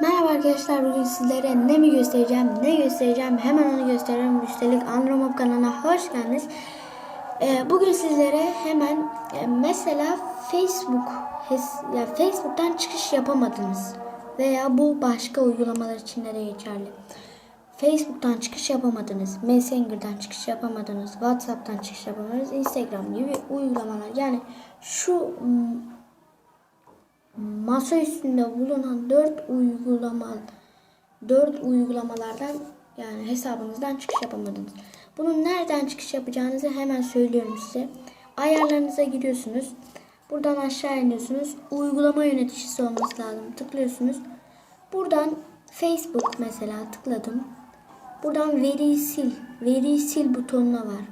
Merhaba arkadaşlar bugün sizlere ne mi göstereceğim ne göstereceğim hemen onu gösteriyorum üstelik Andromop kanalına hoş geldiniz. Ee, bugün sizlere hemen e, mesela Facebook ya Facebook'tan çıkış yapamadınız veya bu başka uygulamalar için de geçerli. Facebook'tan çıkış yapamadınız, Messenger'dan çıkış yapamadınız, WhatsApp'tan çıkış yapamadınız, Instagram gibi uygulamalar yani şu mm, masa üstünde bulunan 4 uygulama 4 uygulamalardan yani hesabınızdan çıkış yapamadınız. Bunun nereden çıkış yapacağınızı hemen söylüyorum size. Ayarlarınıza giriyorsunuz. Buradan aşağı iniyorsunuz. Uygulama yöneticisi olması lazım. Tıklıyorsunuz. Buradan Facebook mesela tıkladım. Buradan veriyi sil. Veriyi sil butonuna var.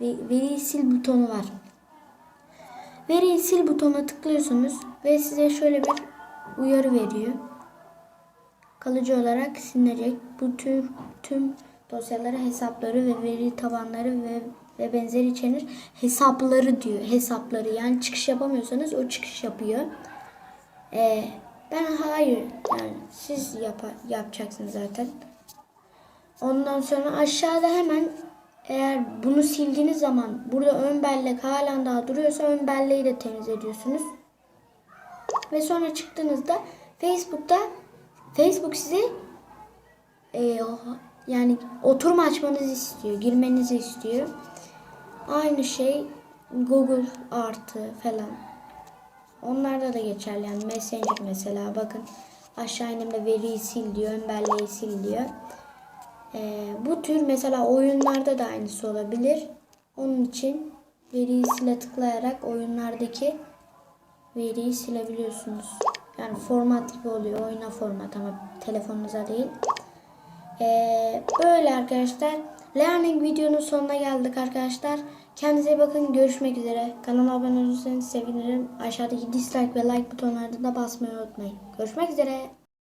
Ve- Veriyi sil butonu var. Veriyi sil butonuna tıklıyorsunuz ve size şöyle bir uyarı veriyor. Kalıcı olarak silinecek bu tür tüm dosyaları, hesapları ve veri tabanları ve ve benzeri içerir. Hesapları diyor. Hesapları yani çıkış yapamıyorsanız o çıkış yapıyor. Ee, ben hayır yani siz yapa, yapacaksınız zaten. Ondan sonra aşağıda hemen eğer bunu sildiğiniz zaman burada ön bellek halen daha duruyorsa ön belleği de temiz ediyorsunuz. Ve sonra çıktığınızda Facebook'ta Facebook size e, yani oturum açmanızı istiyor, girmenizi istiyor. Aynı şey Google artı falan. Onlarda da geçerli yani Messenger mesela bakın aşağı indiğimde veriyi sil diyor, ön belleği sil diyor. Ee, bu tür mesela oyunlarda da aynısı olabilir. Onun için veriyi sile tıklayarak oyunlardaki veriyi silebiliyorsunuz. Yani format gibi oluyor. Oyuna format ama telefonunuza değil. Ee, böyle arkadaşlar. Learning videonun sonuna geldik arkadaşlar. Kendinize bakın. Görüşmek üzere. Kanala abone olursanız sevinirim. Aşağıdaki dislike ve like butonlarına da basmayı unutmayın. Görüşmek üzere.